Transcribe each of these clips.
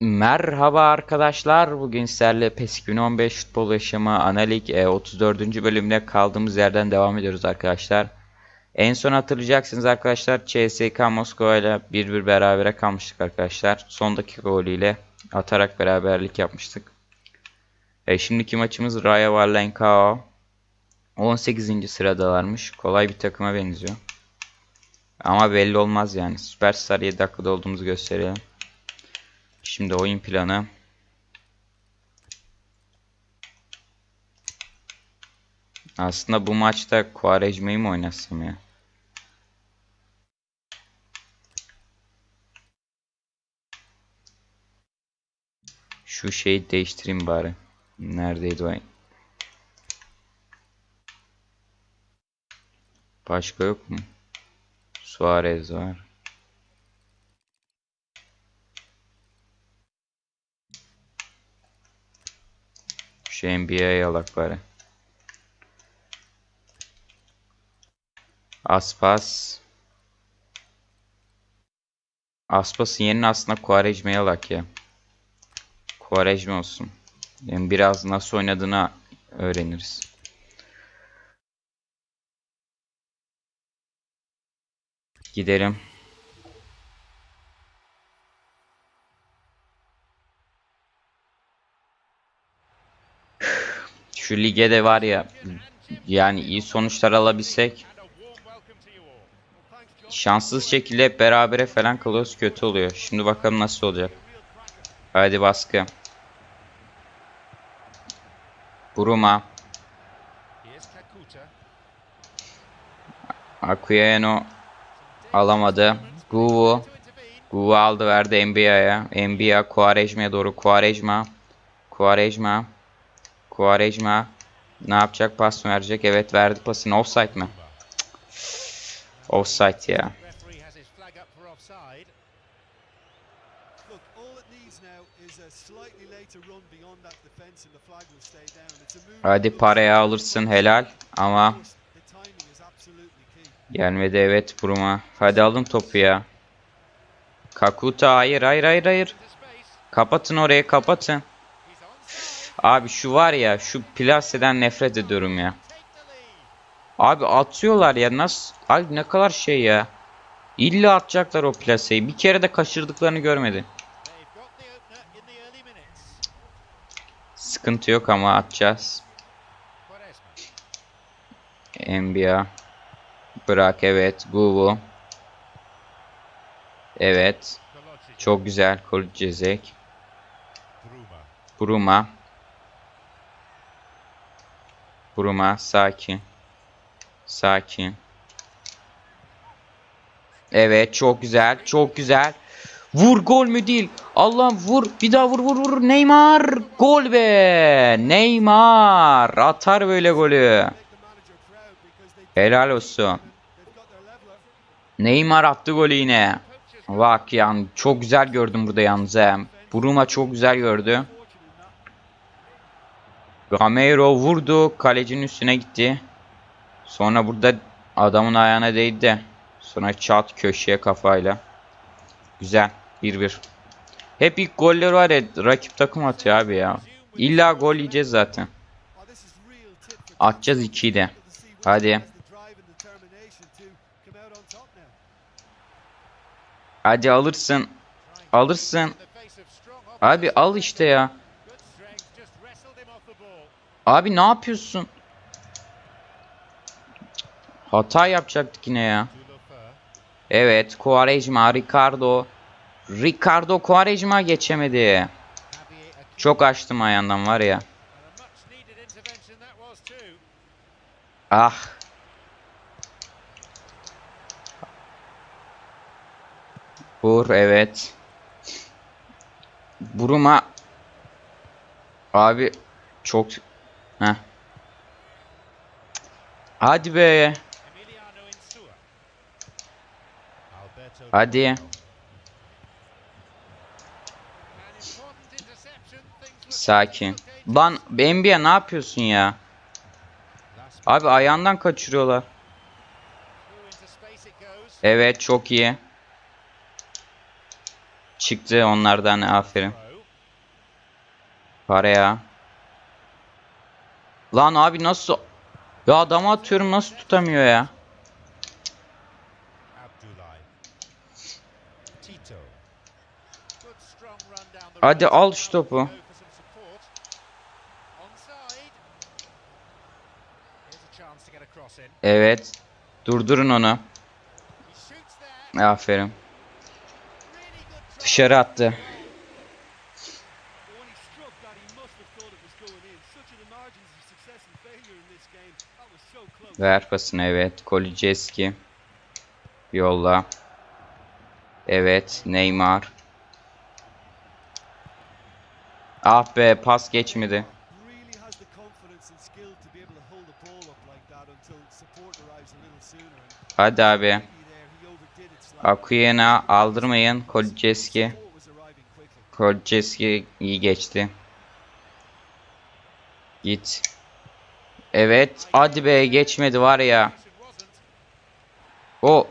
Merhaba arkadaşlar. Bugün sizlerle PES 2015 futbol yaşamı analik e, 34. bölümüne kaldığımız yerden devam ediyoruz arkadaşlar. En son hatırlayacaksınız arkadaşlar CSK Moskova ile 1-1 berabere kalmıştık arkadaşlar. Son dakika golüyle atarak beraberlik yapmıştık. E, şimdiki maçımız Raya Valenkao. 18. sıradalarmış. Kolay bir takıma benziyor. Ama belli olmaz yani. Süperstar 7 dakikada olduğumuzu gösterelim. Şimdi oyun planı. Aslında bu maçta Quaresma'yı mı oynasam ya? Şu şeyi değiştireyim bari. Neredeydi o? Başka yok mu? Suarez var. Şu NBA'ye alak bari. Aspas. Aspas'ın yerine aslında Quaresma'ya alak ya. Quaresma olsun. Yani biraz nasıl oynadığını öğreniriz. Gidelim. Şu lige de var ya yani iyi sonuçlar alabilsek şanssız şekilde berabere falan kalıyoruz kötü oluyor. Şimdi bakalım nasıl olacak. Hadi baskı. Buruma. Akuyeno alamadı. Guvu. Guvu aldı verdi NBA'ya. NBA Quaresma'ya doğru. Quaresma. Quaresma. Quaresma ne yapacak? Pas mı verecek? Evet verdi pasını. Offside mi? Offside ya. Hadi parayı alırsın helal ama gelmedi evet Buruma. Hadi alın topu ya. Kakuta hayır hayır hayır hayır. Kapatın orayı kapatın. Abi şu var ya şu plaseden nefret ediyorum ya. Abi atıyorlar ya nasıl? Abi ne kadar şey ya. İlla atacaklar o plaseyi. Bir kere de kaçırdıklarını görmedi. Sıkıntı yok ama atacağız. NBA. Bırak evet. Guvu. Evet. Çok güzel. Kolcezek. Bruma. Buruma. Sakin. Sakin. Evet. Çok güzel. Çok güzel. Vur gol mü değil. Allah'ım vur. Bir daha vur vur vur. Neymar. Gol be. Neymar. Atar böyle golü. Helal olsun. Neymar attı golü yine. Bak yani çok güzel gördüm burada yalnız. Buruma çok güzel gördü. Gamero vurdu. Kalecinin üstüne gitti. Sonra burada adamın ayağına değdi de. Sonra çat köşeye kafayla. Güzel. 1-1. Hep ilk goller var ya rakip takım atıyor abi ya. İlla gol yiyeceğiz zaten. Atacağız 2'yi de. Hadi. Hadi alırsın. Alırsın. Abi al işte ya. Abi ne yapıyorsun? Hata yapacaktık yine ya. Evet, Quaresma, Ricardo. Ricardo Quaresma geçemedi. Çok açtım ayağından var ya. Ah. Vur evet. Buruma. Abi çok Heh. Hadi be. Hadi. Sakin. Lan NBA ne yapıyorsun ya? Abi ayağından kaçırıyorlar. Evet çok iyi. Çıktı onlardan aferin. Paraya. Lan abi nasıl? Ya adamı atıyorum nasıl tutamıyor ya? Hadi al şu topu. Evet. Durdurun onu. Aferin. Dışarı attı. Ver pasını evet. Koliceski. Yolla. Evet. Neymar. Ah be pas geçmedi. Hadi abi. Akuyena aldırmayın. Koliceski. Koliceski iyi geçti. Git. Evet. Hadi be geçmedi var ya. O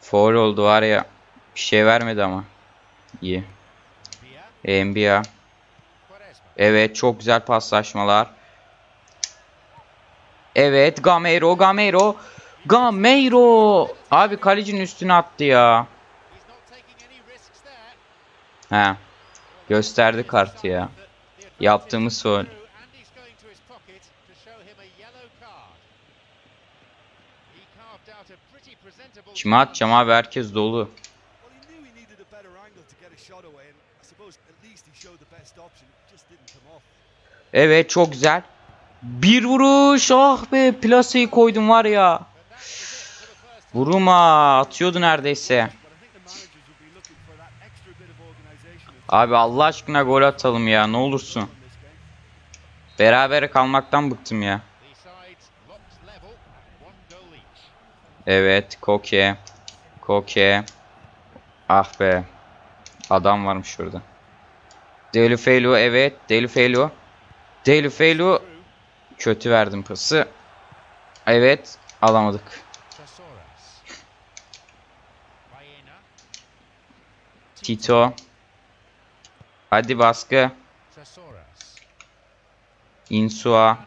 foul oldu var ya. Bir şey vermedi ama. İyi. Quaresma. Evet çok güzel paslaşmalar. Evet Gameiro Gameiro. Gameiro. Abi kalecinin üstüne attı ya. He. Gösterdi kartı ya. Yaptığımız presentable Kime atacağım herkes dolu. Evet çok güzel. Bir vuruş ah be plaseyi koydum var ya. Vuruma atıyordu neredeyse. Abi Allah aşkına gol atalım ya ne olursun. Berabere kalmaktan bıktım ya. Evet Koke. Koke. Ah be. Adam varmış şurada. Delufelu evet. Delufelu. Delufelu. Kötü verdim pası. Evet. Alamadık. Tito. Hadi baskı. Insua.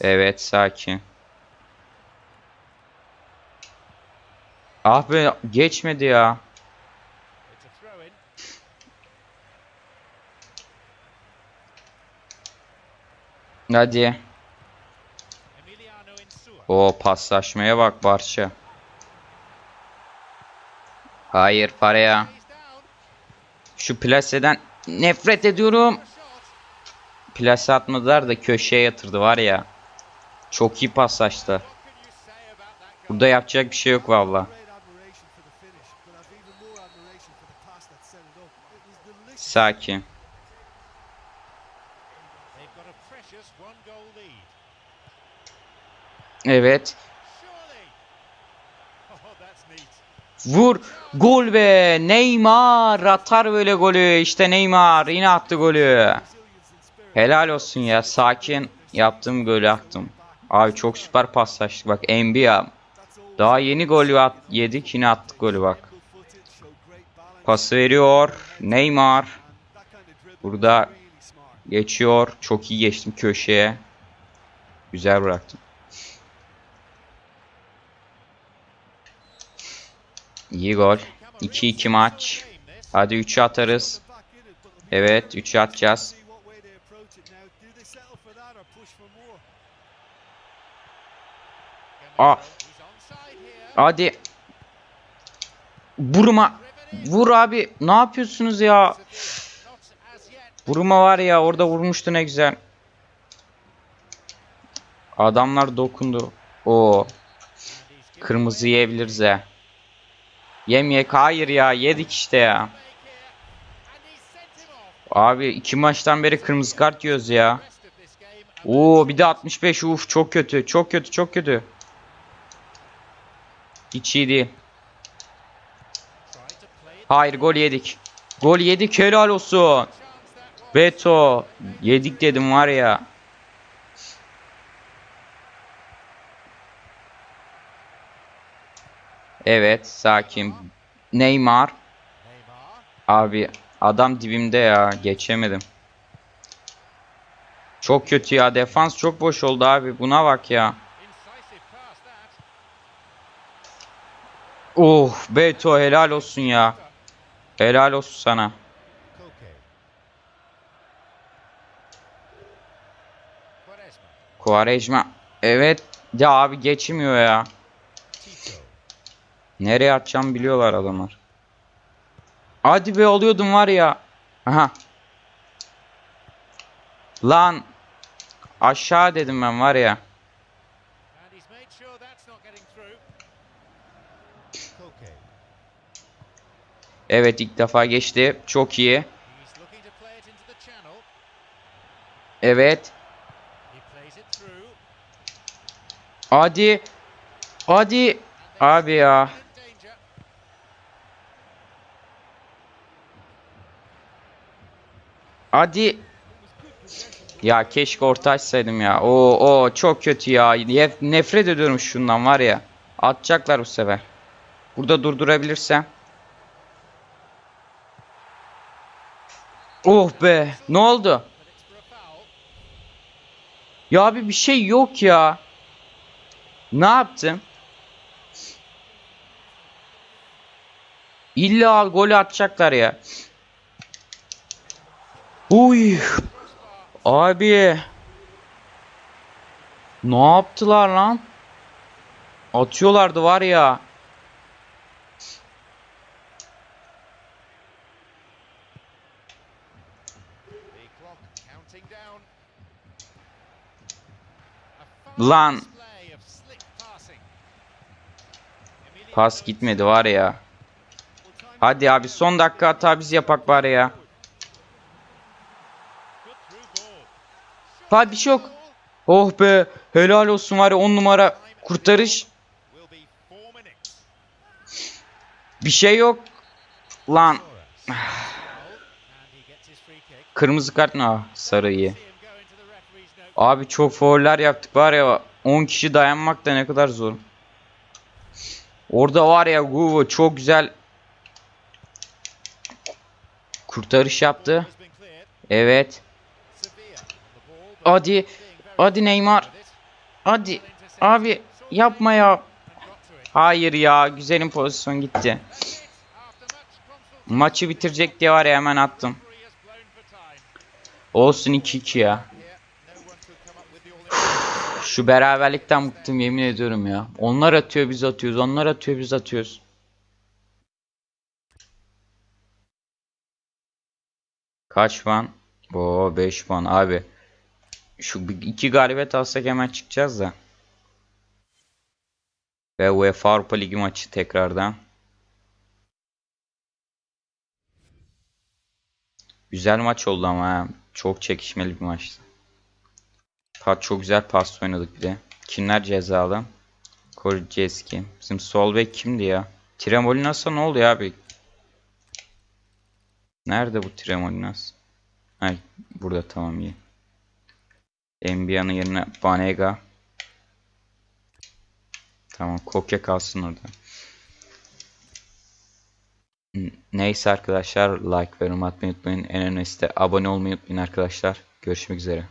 Evet sakin. Ah be geçmedi ya. Hadi. O paslaşmaya bak Barça. Hayır paraya. Şu plaseden nefret ediyorum. Plase atmadılar da köşeye yatırdı var ya. Çok iyi paslaştı. Burada yapacak bir şey yok valla. Sakin. Evet. Vur. Gol be. Neymar atar böyle golü. İşte Neymar yine attı golü. Helal olsun ya. Sakin yaptım golü attım. Abi çok süper paslaştık. Bak all. Daha yeni golü at yedik yine attık golü bak. Pası veriyor. Neymar. Burada geçiyor. Çok iyi geçtim köşeye. Güzel bıraktım. İyi gol. 2-2 maç. Hadi 3'ü atarız. Evet 3'ü atacağız. more? Ah. Hadi. Vurma. Vur abi. Ne yapıyorsunuz ya? Vurma var ya orada vurmuştu ne güzel. Adamlar dokundu. O kırmızı yiyebiliriz he. Yemyek hayır ya yedik işte ya. Abi iki maçtan beri kırmızı kart yiyoruz ya. Oo bir de 65 uf çok kötü çok kötü çok kötü. Hiç iyi değil. Hayır gol yedik. Gol yedik helal olsun. Beto yedik dedim var ya. Evet sakin. Neymar. Abi adam dibimde ya. Geçemedim. Çok kötü ya. Defans çok boş oldu abi. Buna bak ya. Oh Beto helal olsun ya. Helal olsun sana. Quaresma. Evet. Ya abi geçmiyor ya. Nereye atacağım biliyorlar adamlar. Hadi be alıyordum var ya. Aha. Lan. Aşağı dedim ben var ya. Evet ilk defa geçti. Çok iyi. Evet. Hadi. Hadi. Abi ya. Hadi. Ya keşke orta açsaydım ya. Oo, o çok kötü ya. Nef- Nefret ediyorum şundan var ya. Atacaklar bu sefer. Burada durdurabilirsem. Oh be. Ne oldu? Ya abi bir şey yok ya. Ne yaptım? İlla gol atacaklar ya. Uy. Abi. Ne yaptılar lan? Atıyorlardı var ya. Lan. Pas gitmedi var ya. Hadi abi son dakika hata biz yapak bari ya. Hadi bir şey yok. Oh be. Helal olsun var ya 10 numara kurtarış. Bir şey yok. Lan. Kırmızı kart ne? Ah, sarı iyi. Abi çok fauller yaptık var ya 10 kişi dayanmak da ne kadar zor. Orada var ya Guvo çok güzel kurtarış yaptı. Evet. Hadi. Hadi Neymar. Hadi. Abi yapma ya. Hayır ya güzelim pozisyon gitti. Maçı bitirecek diye var ya hemen attım. Olsun 2-2 ya. Şu beraberlikten bıktım yemin ediyorum ya. Onlar atıyor biz atıyoruz. Onlar atıyor biz atıyoruz. Kaç puan? Oo 5 puan abi. Şu iki galibiyet alsak hemen çıkacağız da. Ve UEFA Avrupa Ligi maçı tekrardan. Güzel maç oldu ama ha. Çok çekişmeli bir maçtı. Çok güzel pas oynadık bir de. Kimler cezalı? Korceski. Bizim sol bek kimdi ya? Tremolinas ne oldu ya abi? Nerede bu Tremolinas? Ay burada tamam iyi. Enbia'nın yerine Banega. Tamam Koke kalsın orada. Neyse arkadaşlar like ve yorum atmayı unutmayın. En önemlisi de abone olmayı unutmayın arkadaşlar. Görüşmek üzere.